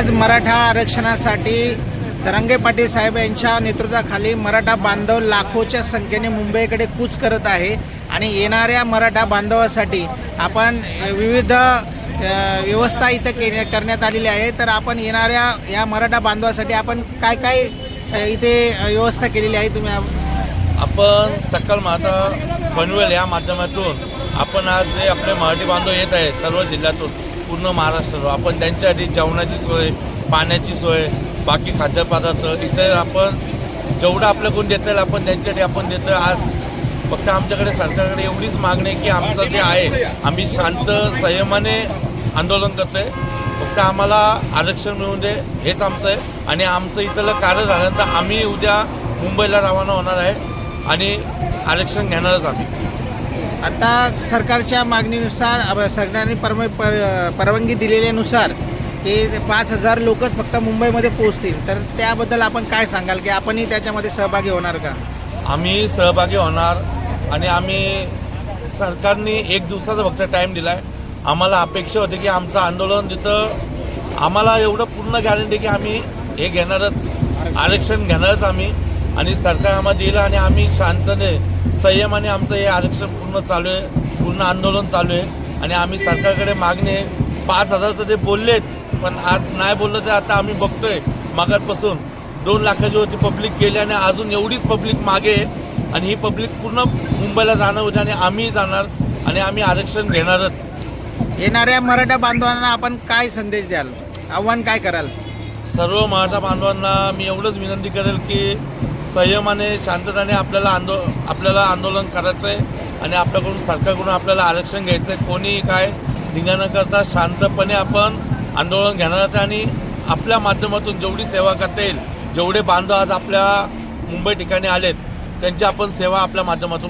आज मराठा आरक्षणासाठी जरांगे पाटील साहेब यांच्या नेतृत्वाखाली मराठा बांधव लाखोच्या संख्येने मुंबईकडे कूच करत आहे आणि येणाऱ्या मराठा बांधवासाठी आपण विविध व्यवस्था इथं के करण्यात आलेली आहे. तर आपण येणाऱ्या या मराठा बांधवासाठी आपण काय काय इथे व्यवस्था केलेली आहे तुम्ही? आपण सकल माता पनवेल या माध्यमातून. आपण आज जे आपले मराठी बांधव येत आहे सर्व जिल्ह्यातून पूर्ण महाराष्ट्र आपण त्यांच्यासाठी जेवणाची सोय पाण्याची सोय बाकी खाद्यपदार्थ इथे आपण जेवढं आपल्याकडून देता येईल आपण त्यांच्यासाठी आपण देतो आज फक्त आमच्याकडे सरकारकडे एवढीच मागणी आहे की आमचं जे आहे आम्ही शांत संयमाने आंदोलन करतोय. फक्त आम्हाला आरक्षण मिळून दे हेच आमचं आहे. आणि आमचं इथलं कार्य झाल्यानंतर आम्ही उद्या मुंबईला रवाना होणार आहे आणि आरक्षण घेणारच आम्ही. आता सरकारच्या मागणीनुसार सरकारने परम पर परवानगी दिलेल्यानुसार ते पाच हजार लोकच फक्त मुंबईमध्ये पोहोचतील. तर त्याबद्दल आपण काय सांगाल? की आपणही त्याच्यामध्ये सहभागी होणार का? आम्ही सहभागी होणार आणि आम्ही सरकारने एक दिवसाचा फक्त टाईम दिला आहे आम्हाला अपेक्षा होती की आमचं आंदोलन तिथं आम्हाला एवढं पूर्ण गॅरंटी की आम्ही हे घेणारच आरक्षण घेणारच आम्ही. आणि सरकार आम्हाला दिलं आणि आम्ही शांतने संयमाने आमचं हे आरक्षण पूर्ण चालू आहे पूर्ण आंदोलन चालू आहे. आणि आम्ही सरकारकडे मागणे पाच हजार तर ते बोललेत पण आज नाही बोललं तर आता आम्ही बघतोय. मागापासून दोन लाखाची होती पब्लिक गेली आणि अजून एवढीच पब्लिक मागे आणि ही पब्लिक पूर्ण मुंबईला जाणार होती आणि आम्ही जाणार आणि आम्ही आरक्षण घेणारच. येणाऱ्या मराठा बांधवांना आपण काय संदेश द्याल? आव्हान काय कराल? सर्व मराठा बांधवांना मी एवढंच विनंती करेल की संयमाने शांतताने आपल्याला आंदो आपल्याला आंदोलन करायचं आहे आणि आपल्याकडून सरकारकडून आपल्याला आरक्षण घ्यायचं आहे कोणीही काय निघा न करता शांतपणे आपण आंदोलन घेणार आहोत आणि आपल्या माध्यमातून जेवढी सेवा करता येईल जेवढे बांधव आज आपल्या मुंबई ठिकाणी आलेत त्यांची आपण सेवा आपल्या माध्यमातून